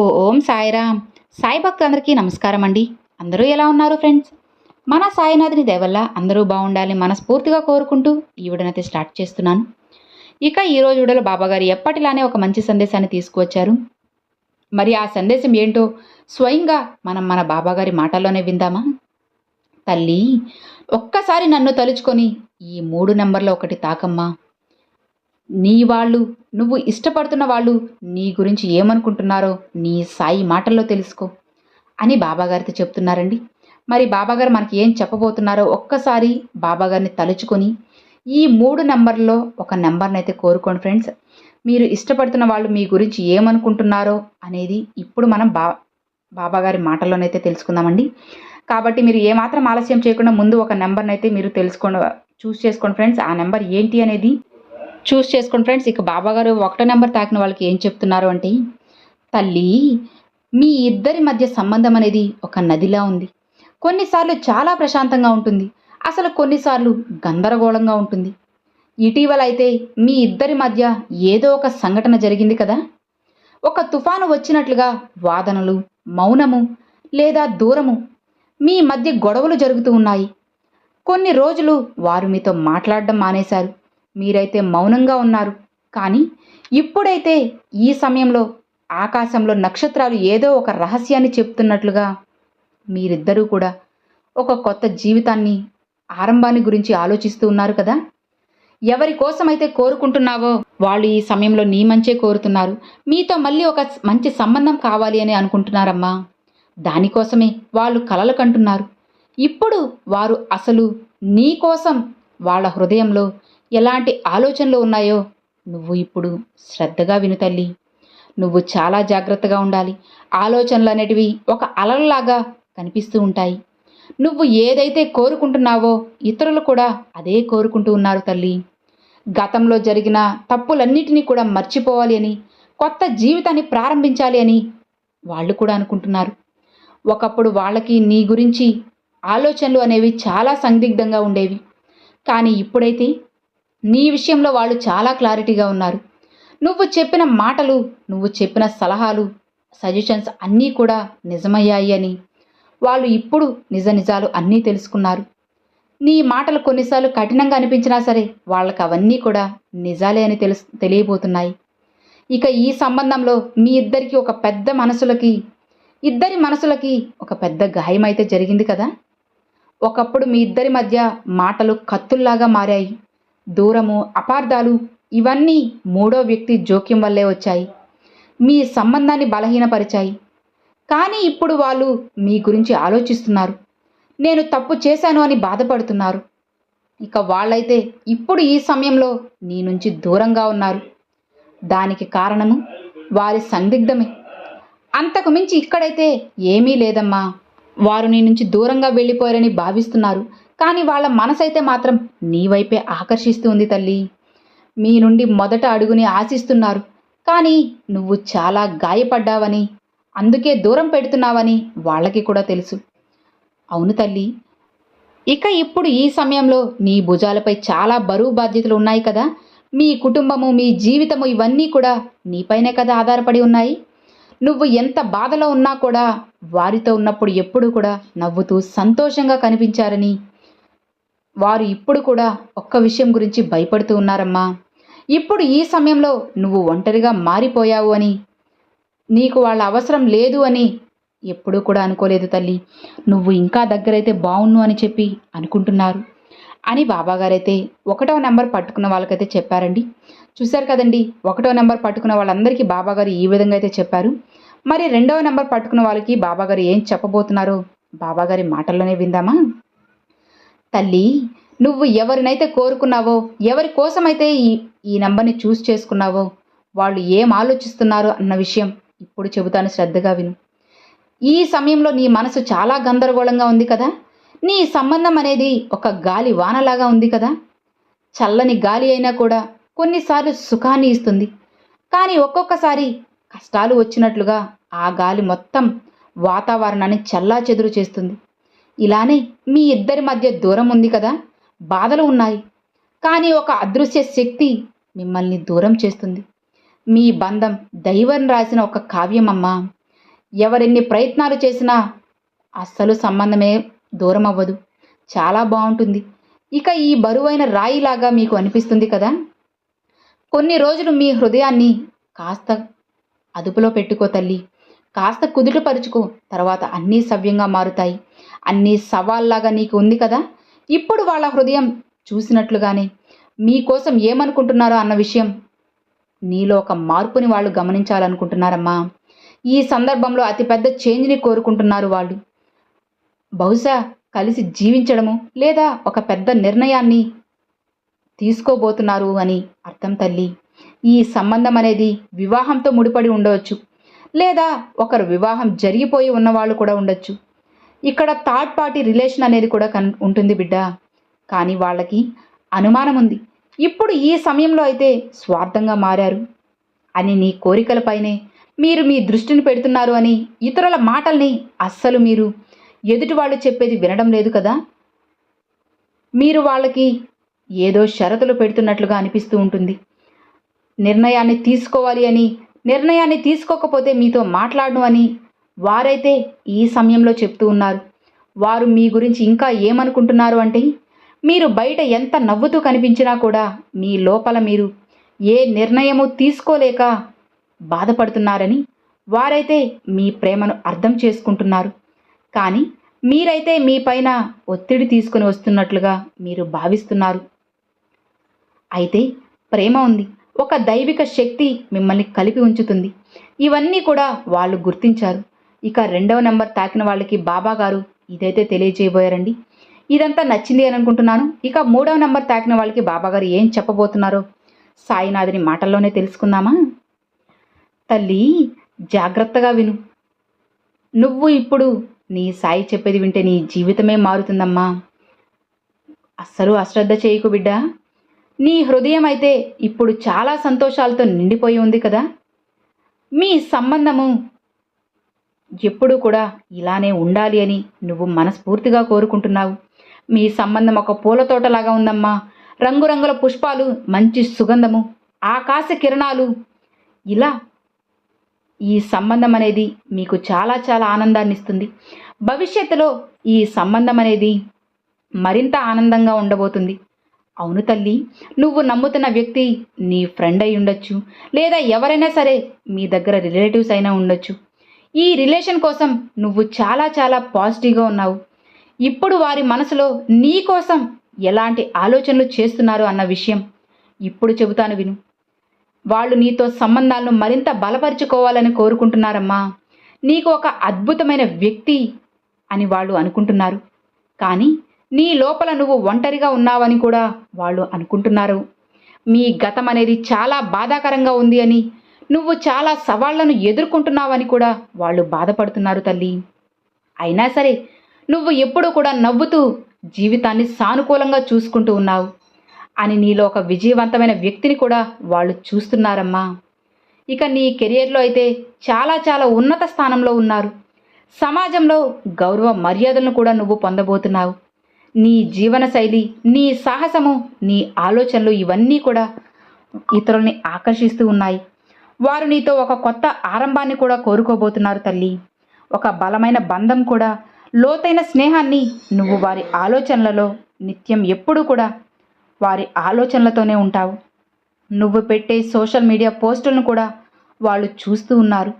ఓ ఓం సాయిరామ్. సాయి భక్తులందరికీ నమస్కారం అండి. అందరూ ఎలా ఉన్నారు ఫ్రెండ్స్? మన సాయినాథుని దయవల్ల అందరూ బాగుండాలి మనస్ఫూర్తిగా కోరుకుంటూ ఈ విడనైతే స్టార్ట్ చేస్తున్నాను. ఇక ఈ రోజు వీడియోలో బాబాగారు ఎప్పటిలానే ఒక మంచి సందేశాన్ని తీసుకువచ్చారు. మరి ఆ సందేశం ఏంటో స్వయంగా మనం మన బాబాగారి మాటల్లోనే విందామా? తల్లి ఒక్కసారి నన్ను తలుచుకొని ఈ మూడు నెంబర్లో ఒకటి తాకమ్మా. నీ వాళ్ళు నువ్వు ఇష్టపడుతున్న వాళ్ళు నీ గురించి ఏమనుకుంటున్నారో నీ సాయి మాటల్లో తెలుసుకో అని బాబాగారితో చెప్తున్నారండి. మరి బాబాగారు మనకి ఏం చెప్పబోతున్నారో ఒక్కసారి బాబాగారిని తలుచుకొని ఈ మూడు నెంబర్లో ఒక నెంబర్ని అయితే కోరుకోండి ఫ్రెండ్స్. మీరు ఇష్టపడుతున్న వాళ్ళు మీ గురించి ఏమనుకుంటున్నారో అనేది ఇప్పుడు మనం బా బాబాగారి మాటల్లోనైతే తెలుసుకుందామండి. కాబట్టి మీరు ఏమాత్రం ఆలస్యం చేయకుండా ముందు ఒక నెంబర్ని అయితే మీరు తెలుసుకోండి చూస్ చేసుకోండి ఫ్రెండ్స్. ఆ నెంబర్ ఏంటి అనేది చూస్ చేసుకోండి ఫ్రెండ్స్. ఇక బాబాగారు ఒకటో నెంబర్ తాకిన వాళ్ళకి ఏం చెప్తున్నారు అంటే తల్లి మీ ఇద్దరి మధ్య సంబంధం అనేది ఒక నదిలా ఉంది. కొన్నిసార్లు చాలా ప్రశాంతంగా ఉంటుంది. అసలు కొన్నిసార్లు గందరగోళంగా ఉంటుంది. ఇటీవల అయితే మీ ఇద్దరి మధ్య ఏదో ఒక సంఘటన జరిగింది కదా? ఒక తుఫాను వచ్చినట్లుగా వాదనలు మౌనము లేదా దూరము మీ మధ్య గొడవలు జరుగుతూ ఉన్నాయి. కొన్ని రోజులు వారు మీతో మాట్లాడడం మానేశారు. మీరైతే మౌనంగా ఉన్నారు. కానీ ఇప్పుడైతే ఈ సమయంలో ఆకాశంలో నక్షత్రాలు ఏదో ఒక రహస్యాన్ని చెప్తున్నట్లుగా మీరిద్దరూ కూడా ఒక కొత్త జీవితాన్ని ఆరంభాన్ని గురించి ఆలోచిస్తూ ఉన్నారు కదా? ఎవరి కోసమైతే కోరుకుంటున్నావో వాళ్ళు ఈ సమయంలో నీ మంచే కోరుతున్నారు. మీతో మళ్ళీ ఒక మంచి సంబంధం కావాలి అని అనుకుంటున్నారమ్మా. దానికోసమే వాళ్ళు కలలు కంటున్నారు. ఇప్పుడు వారు అసలు నీ కోసం వాళ్ళ హృదయంలో ఎలాంటి ఆలోచనలు ఉన్నాయో నువ్వు ఇప్పుడు శ్రద్ధగా విను తల్లి. నువ్వు చాలా జాగ్రత్తగా ఉండాలి. ఆలోచనలు అనేటివి ఒక అలల్లాగా కనిపిస్తూ ఉంటాయి. నువ్వు ఏదైతే కోరుకుంటున్నావో ఇతరులు కూడా అదే కోరుకుంటూ ఉన్నారు తల్లి. గతంలో జరిగిన తప్పులన్నిటినీ కూడా మర్చిపోవాలి అని కొత్త జీవితాన్ని ప్రారంభించాలి అని వాళ్ళు కూడా అనుకుంటున్నారు. ఒకప్పుడు వాళ్ళకి నీ గురించి ఆలోచనలు అనేవి చాలా సందిగ్ధంగా ఉండేవి. కానీ ఇప్పుడైతే నీ విషయంలో వాళ్ళు చాలా క్లారిటీగా ఉన్నారు. నువ్వు చెప్పిన మాటలు నువ్వు చెప్పిన సలహాలు సజెషన్స్ అన్నీ కూడా నిజమయ్యాయి అని. వాళ్ళు ఇప్పుడు నిజ నిజాలు అన్నీ తెలుసుకున్నారు. నీ మాటలు కొన్నిసార్లు కఠినంగా అనిపించినా సరే వాళ్ళకి అవన్నీ కూడా నిజాలే అని తెలుసు తెలియబోతున్నాయి. ఇక ఈ సంబంధంలో మీ ఇద్దరికి ఒక పెద్ద మనసులకి ఇద్దరి మనసులకి ఒక పెద్ద గాయం అయితే జరిగింది కదా? ఒకప్పుడు మీ ఇద్దరి మధ్య మాటలు కత్తుల్లాగా మారాయి. దూరము అపార్థాలు ఇవన్నీ మూడో వ్యక్తి జోక్యం వల్లే వచ్చాయి. మీ సంబంధాన్ని బలహీనపరిచాయి. కానీ ఇప్పుడు వాళ్ళు మీ గురించి ఆలోచిస్తున్నారు. నేను తప్పు చేశాను అని బాధపడుతున్నారు. ఇక వాళ్ళైతే ఇప్పుడు ఈ సమయంలో నీ నుంచి దూరంగా ఉన్నారు. దానికి కారణము వారి సందిగ్ధమే. అంతకు మించి ఇక్కడైతే ఏమీ లేదమ్మా. వారు నీ నుంచి దూరంగా వెళ్ళిపోయారని భావిస్తున్నారు. కానీ వాళ్ళ మనసైతే మాత్రం నీ వైపే ఆకర్షిస్తూ ఉంది తల్లి. మీ నుండి మొదట అడుగుని ఆశిస్తున్నారు. కానీ నువ్వు చాలా గాయపడ్డావని అందుకే దూరం పెడుతున్నావని వాళ్ళకి కూడా తెలుసు. అవును తల్లి. ఇక ఇప్పుడు ఈ సమయంలో నీ భుజాలపై చాలా బరువు బాధ్యతలు ఉన్నాయి కదా. మీ కుటుంబము మీ జీవితము ఇవన్నీ కూడా నీపైనే కదా ఆధారపడి ఉన్నాయి. నువ్వు ఎంత బాధలో ఉన్నా కూడా వారితో ఉన్నప్పుడు ఎప్పుడూ కూడా నవ్వుతూ సంతోషంగా కనిపించారని వారు ఇప్పుడు కూడా ఒక్క విషయం గురించి భయపడుతూ ఉన్నారమ్మా. ఇప్పుడు ఈ సమయంలో నువ్వు ఒంటరిగా మారిపోయావు అని నీకు వాళ్ళ అవసరం లేదు అని ఎప్పుడూ కూడా అనుకోలేదు తల్లి. నువ్వు ఇంకా దగ్గరైతే బావున్ను అని చెప్పి అనుకుంటున్నారు. అని బాబాగారైతే ఒకటో నెంబర్ పట్టుకున్న వాళ్ళకైతే చెప్పారండి. చూశారు కదండి ఒకటో నెంబర్ పట్టుకున్న వాళ్ళందరికీ బాబాగారు ఈ విధంగా అయితే చెప్పారు. మరి రెండవ నెంబర్ పట్టుకున్న వాళ్ళకి బాబాగారు ఏం చెప్పబోతున్నారో బాబాగారి మాటల్లోనే విందామా? తల్లి నువ్వు ఎవరినైతే కోరుకున్నావో ఎవరి కోసమైతే ఈ ఈ నెంబర్ని చూస్ చేసుకున్నావో వాళ్ళు ఏం ఆలోచిస్తున్నారో అన్న విషయం ఇప్పుడు చెబుతాను శ్రద్ధగా విను. ఈ సమయంలో నీ మనసు చాలా గందరగోళంగా ఉంది కదా? నీ సంబంధం అనేది ఒక గాలి వానలాగా ఉంది కదా? చల్లని గాలి అయినా కూడా కొన్నిసార్లు సుఖాన్ని ఇస్తుంది. కానీ ఒక్కొక్కసారి కష్టాలు వచ్చినట్లుగా ఆ గాలి మొత్తం వాతావరణాన్ని చల్లా చెదురు చేస్తుంది. ఇలానే మీ ఇద్దరి మధ్య దూరం ఉంది కదా బాధలు ఉన్నాయి. కానీ ఒక అదృశ్య శక్తి మిమ్మల్ని దూరం చేస్తుంది. మీ బంధం దైవం రాసిన ఒక కావ్యం అమ్మా ఎవరెన్ని ప్రయత్నాలు చేసినా అస్సలు సంబంధమే దూరం అవ్వదు చాలా బాగుంటుంది. ఇక ఈ బరువైన రాయిలాగా మీకు అనిపిస్తుంది కదా? కొన్ని రోజులు మీ హృదయాన్ని కాస్త అదుపులో పెట్టుకో తల్లి. కాస్త కుదుటపరుచుకో తర్వాత అన్నీ సవ్యంగా మారుతాయి. అన్నీ సవాల్లాగా నీకు ఉంది కదా? ఇప్పుడు వాళ్ళ హృదయం చూసినట్లుగానే మీకోసం ఏమనుకుంటున్నారో అన్న విషయం నీలో ఒక మార్పుని వాళ్ళు గమనించాలనుకుంటున్నారమ్మా. ఈ సందర్భంలో అతిపెద్ద చేంజ్ని కోరుకుంటున్నారు వాళ్ళు. బహుశా కలిసి జీవించడము లేదా ఒక పెద్ద నిర్ణయాన్ని తీసుకోబోతున్నారు అని అర్థం తల్లి. ఈ సంబంధం అనేది వివాహంతో ముడిపడి ఉండవచ్చు లేదా ఒకరు వివాహం జరిగిపోయి ఉన్నవాళ్ళు కూడా ఉండొచ్చు. ఇక్కడ థర్డ్ పార్టీ రిలేషన్ అనేది కూడా కన్ ఉంటుంది బిడ్డ. కానీ వాళ్ళకి అనుమానం ఉంది. ఇప్పుడు ఈ సమయంలో అయితే స్వార్థంగా మారారు. అని నీ కోరికలపైనే మీరు మీ దృష్టిని పెడుతున్నారు అని ఇతరుల మాటల్ని అస్సలు మీరు ఎదుటి వాళ్ళు చెప్పేది వినడం లేదు కదా? మీరు వాళ్ళకి ఏదో షరతులు పెడుతున్నట్లుగా అనిపిస్తూ ఉంటుంది. నిర్ణయాన్ని తీసుకోవాలి అని నిర్ణయాన్ని తీసుకోకపోతే మీతో మాట్లాడను అని వారైతే ఈ సమయంలో చెప్తూ ఉన్నారు. వారు మీ గురించి ఇంకా ఏమనుకుంటున్నారు అంటే మీరు బయట ఎంత నవ్వుతూ కనిపించినా కూడా మీ లోపల మీరు ఏ నిర్ణయము తీసుకోలేక బాధపడుతున్నారని వారైతే మీ ప్రేమను అర్థం చేసుకుంటున్నారు. కానీ మీరైతే మీ పైన ఒత్తిడి తీసుకుని వస్తున్నట్లుగా మీరు భావిస్తున్నారు. అయితే ప్రేమ ఉంది. ఒక దైవిక శక్తి మిమ్మల్ని కలిపి ఉంచుతుంది. ఇవన్నీ కూడా వాళ్ళు గుర్తించారు. ఇక రెండవ నెంబర్ తాకిన వాళ్ళకి బాబా గారు ఇదైతే తెలియజేయబోయారండి. ఇదంతా నచ్చింది అని అనుకుంటున్నాను. ఇక మూడవ నెంబర్ తాకిన వాళ్ళకి బాబా గారు ఏం చెప్పబోతున్నారో సాయినాథుని మాటల్లోనే తెలుసుకుందామా? తల్లి జాగ్రత్తగా విను. నువ్వు ఇప్పుడు నీ సాయి చెప్పేది వింటే నీ జీవితమే మారుతుందమ్మా. అస్సలు అశ్రద్ధ చేయకు బిడ్డ. నీ హృదయం అయితే ఇప్పుడు చాలా సంతోషాలతో నిండిపోయి ఉంది కదా. మీ సంబంధము ఎప్పుడూ కూడా ఇలానే ఉండాలి అని నువ్వు మనస్ఫూర్తిగా కోరుకుంటున్నావు. మీ సంబంధం ఒక పూల తోటలాగా ఉందమ్మా. రంగురంగుల పుష్పాలు మంచి సుగంధము ఆకాశ కిరణాలు. ఇలా ఈ సంబంధం అనేది మీకు చాలా చాలా ఆనందాన్ని ఇస్తుంది. భవిష్యత్తులో ఈ సంబంధం అనేది మరింత ఆనందంగా ఉండబోతుంది. అవును తల్లి నువ్వు నమ్ముతున్న వ్యక్తి నీ ఫ్రెండ్ అయి ఉండొచ్చు. లేదా ఎవరైనా సరే మీ దగ్గర రిలేటివ్స్ అయినా ఉండొచ్చు. ఈ రిలేషన్ కోసం నువ్వు చాలా చాలా పాజిటివ్గా ఉన్నావు. ఇప్పుడు వారి మనసులో నీ కోసం ఎలాంటి ఆలోచనలు చేస్తున్నారు అన్న విషయం ఇప్పుడు చెబుతాను విను. వాళ్ళు నీతో సంబంధాలను మరింత బలపరుచుకోవాలని కోరుకుంటున్నారమ్మా. నీకు ఒక అద్భుతమైన వ్యక్తి అని వాళ్ళు అనుకుంటున్నారు. కానీ నీ లోపల నువ్వు ఒంటరిగా ఉన్నావని కూడా వాళ్ళు అనుకుంటున్నారు. మీ గతం అనేది చాలా బాధాకరంగా ఉంది అని నువ్వు చాలా సవాళ్ళను ఎదుర్కొంటున్నావని కూడా వాళ్ళు బాధపడుతున్నారు తల్లి. అయినా సరే నువ్వు ఎప్పుడూ కూడా నవ్వుతూ జీవితాన్ని సానుకూలంగా చూసుకుంటూ ఉన్నావు అని నీలో ఒక విజయవంతమైన వ్యక్తిని కూడా వాళ్ళు చూస్తున్నారమ్మా. ఇక నీ కెరియర్లో అయితే చాలా చాలా ఉన్నత స్థానంలో ఉన్నారు. సమాజంలో గౌరవ మర్యాదలను కూడా నువ్వు పొందబోతున్నావు. నీ జీవనశైలి నీ సాహసము నీ ఆలోచనలు ఇవన్నీ కూడా ఇతరుల్ని ఆకర్షిస్తూ ఉన్నాయి. వారు నీతో ఒక కొత్త ఆరంభాన్ని కూడా కోరుకోబోతున్నారు తల్లి. ఒక బలమైన బంధం కూడా లోతైన స్నేహాన్ని నువ్వు వారి ఆలోచనలలో నిత్యం ఎప్పుడూ కూడా వారి ఆలోచనలతోనే ఉంటావు. నువ్వు పెట్టే సోషల్ మీడియా పోస్టులను కూడా వాళ్ళు చూస్తూ ఉన్నారు.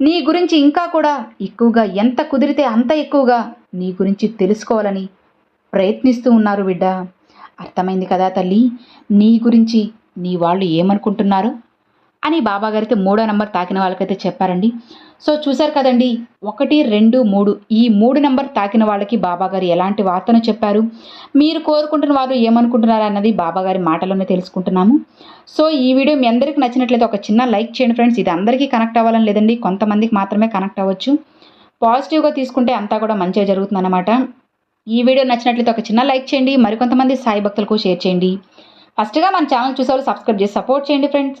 నీ గురించి ఇంకా కూడా ఎక్కువగా ఎంత కుదిరితే అంత ఎక్కువగా నీ గురించి తెలుసుకోవాలని ప్రయత్నిస్తూ ఉన్నారు బిడ్డ. అర్థమైంది కదా తల్లి? నీ గురించి నీ వాళ్ళు ఏమనుకుంటున్నారు? అని బాబాగారైతే మూడో నెంబర్ తాకిన వాళ్ళకైతే చెప్పారండి. సో చూశారు కదండి ఒకటి రెండు మూడు ఈ మూడు నెంబర్ తాకిన వాళ్ళకి బాబాగారు ఎలాంటి వార్తను చెప్పారు? మీరు కోరుకుంటున్న వారు ఏమనుకుంటున్నారు అన్నది బాబాగారి మాటలోనే తెలుసుకుంటున్నాము. సో ఈ వీడియో మీ అందరికీ నచ్చినట్లయితే ఒక చిన్న లైక్ చేయండి ఫ్రెండ్స్. ఇది అందరికీ కనెక్ట్ అవ్వాలని లేదండి కొంతమందికి మాత్రమే కనెక్ట్ అవ్వచ్చు. పాజిటివ్గా తీసుకుంటే అంతా కూడా మంచిగా జరుగుతుందన్నమాట. ఈ వీడియో నచ్చినట్లయితే ఒక చిన్న లైక్ చేయండి మరికొంతమంది సాయి భక్తులకు షేర్ చేయండి. ఫస్ట్గా మన ఛానల్ చూసేవాళ్ళు సబ్స్క్రైబ్ చేసి సపోర్ట్ చేయండి friends.